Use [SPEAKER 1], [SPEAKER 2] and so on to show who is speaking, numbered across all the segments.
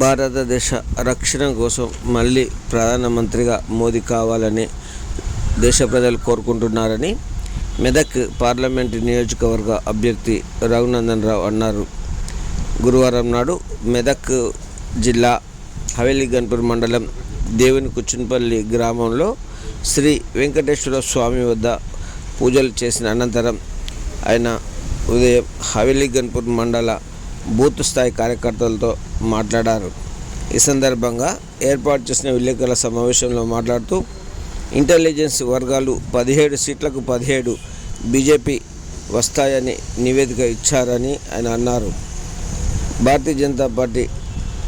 [SPEAKER 1] భారతదేశ రక్షణ కోసం మళ్ళీ ప్రధానమంత్రిగా మోదీ కావాలని దేశ ప్రజలు కోరుకుంటున్నారని మెదక్ పార్లమెంటు నియోజకవర్గ అభ్యర్థి రఘునందన్ రావు అన్నారు. గురువారం నాడు మెదక్ జిల్లా హవేలీ గన్పూర్ మండలం దేవుని కుచ్చినపల్లి గ్రామంలో శ్రీ వెంకటేశ్వర స్వామి వద్ద పూజలు చేసిన అనంతరం ఆయన ఉదయం హవేలీ గన్పూర్ మండల బూత్ స్థాయి కార్యకర్తలతో మాట్లాడారు. ఈ సందర్భంగా ఏర్పాటు చేసిన విలేకరుల సమావేశంలో మాట్లాడుతూ ఇంటెలిజెన్స్ వర్గాలు పదిహేడు సీట్లకు పదిహేడు బీజేపీ వస్తాయని నివేదిక ఇచ్చారని ఆయన అన్నారు. భారతీయ జనతా పార్టీ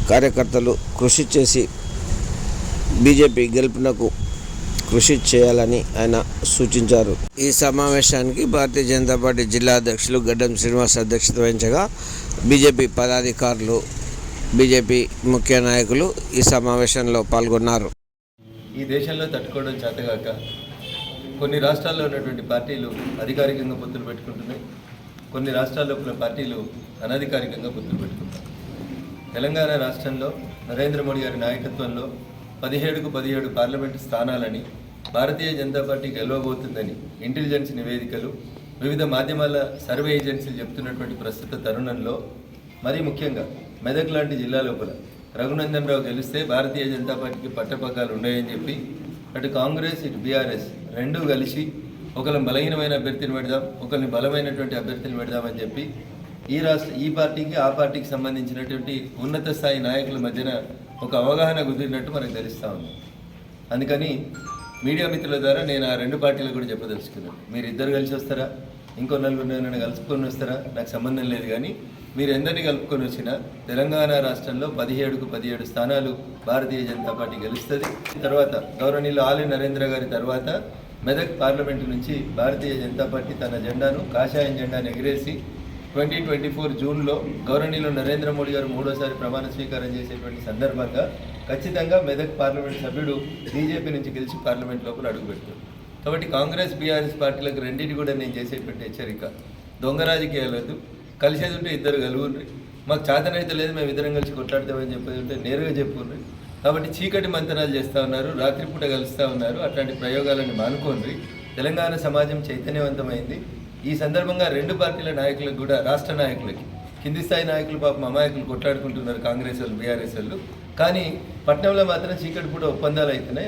[SPEAKER 1] కార్యకర్తలు కృషి చేసి బీజేపీ గెలుపునకు కృషి చేయాలని ఆయన సూచించారు. ఈ సమావేశానికి భారతీయ జనతా పార్టీ జిల్లా అధ్యక్షులు గడ్డం శ్రీనివాస్ అధ్యక్షత వహించగా బీజేపీ పదాధికారులు బీజేపీ ముఖ్య నాయకులు ఈ సమావేశంలో పాల్గొన్నారు.
[SPEAKER 2] ఈ దేశంలో తట్టుకోవడం చేతగాక కొన్ని రాష్ట్రాల్లో ఉన్నటువంటి పార్టీలు అధికారికంగా పొత్తులు పెట్టుకుంటున్నాయి. కొన్ని రాష్ట్రాల్లో ఉన్న పార్టీలు అనధికారికంగా పొత్తులు పెట్టుకుంటాయి తెలంగాణ రాష్ట్రంలో నరేంద్ర మోడీ గారి నాయకత్వంలో పదిహేడుకు పదిహేడు పార్లమెంటు స్థానాలని భారతీయ జనతా పార్టీ గెలవబోతుందని ఇంటెలిజెన్స్ నివేదికలు వివిధ మాధ్యమాల సర్వే ఏజెన్సీలు చెప్తున్నటువంటి ప్రస్తుత తరుణంలో మరీ ముఖ్యంగా మెదక్ లాంటి జిల్లా లోపల రఘునందన్ రావు గెలిస్తే భారతీయ జనతా పార్టీకి పట్టపగ్గాలు ఉన్నాయని చెప్పి అటు కాంగ్రెస్ ఇటు బీఆర్ఎస్ రెండూ కలిసి ఒకరిని బలహీనమైన అభ్యర్థిని పెడదాం ఒకరిని బలమైనటువంటి అభ్యర్థిని పెడదామని చెప్పి ఈ రాష్ట్ర ఈ పార్టీకి ఆ పార్టీకి సంబంధించినటువంటి ఉన్నత స్థాయి నాయకుల మధ్యన ఒక అవగాహన కుదిరినట్టు మనకు తెలుస్తూ ఉంది. అందుకని మీడియా మిత్రుల ద్వారా నేను ఆ రెండు పార్టీలు కూడా చెప్పదలుచుకున్నాను. మీరు ఇద్దరు కలిసి వస్తారా? ఇంకో నలుగురు నన్ను కలుపుకొని వస్తారా? నాకు సంబంధం లేదు కానీ మీరు ఎందరిని కలుపుకొని వచ్చినా తెలంగాణ రాష్ట్రంలో పదిహేడుకు పదిహేడు స్థానాలు భారతీయ జనతా పార్టీ గెలుస్తుంది. తర్వాత గౌరవనీయులు ఆలి నరేంద్ర గారి తర్వాత మెదక్ పార్లమెంటు నుంచి భారతీయ జనతా పార్టీ తన జెండాను కాషాయం జెండాను ఎగిరేసి ట్వంటీ ట్వంటీ ఫోర్ జూన్లో గౌరవనీయులు నరేంద్ర మోడీ గారు మూడోసారి ప్రమాణ స్వీకారం చేసేటువంటి సందర్భంగా ఖచ్చితంగా మెదక్ పార్లమెంట్ సభ్యుడు బీజేపీ నుంచి గెలిచి పార్లమెంట్ లోపల అడుగుపెట్టారు కాబట్టి కాంగ్రెస్ బీఆర్ఎస్ పార్టీలకు రెండింటి కూడా నేను చేసేటువంటి హెచ్చరిక. దొంగ రాజకీయాలు కలిసేది ఉంటే ఇద్దరు కలుగుండ్రి. మాకు చాతనైతే లేదు మేము ఇద్దరం కలిసి కొట్లాడతామని చెప్పేది ఉంటే నేరుగా చెప్పుండ్రి. కాబట్టి చీకటి మంతనాలు చేస్తూ ఉన్నారు రాత్రిపూట కలుస్తూ ఉన్నారు. అట్లాంటి ప్రయోగాలను మానుకోండి తెలంగాణ సమాజం చైతన్యవంతమైంది. ఈ సందర్భంగా రెండు పార్టీల నాయకులకు కూడా రాష్ట్ర నాయకులకి కింది స్థాయి నాయకులు పాపం అమాయకులు కొట్లాడుకుంటున్నారు కాంగ్రెస్ వాళ్ళు బీఆర్ఎస్ వాళ్ళు. కానీ పట్నంలో మాత్రం చీకటి పూట ఒప్పందాలు అవుతున్నాయి.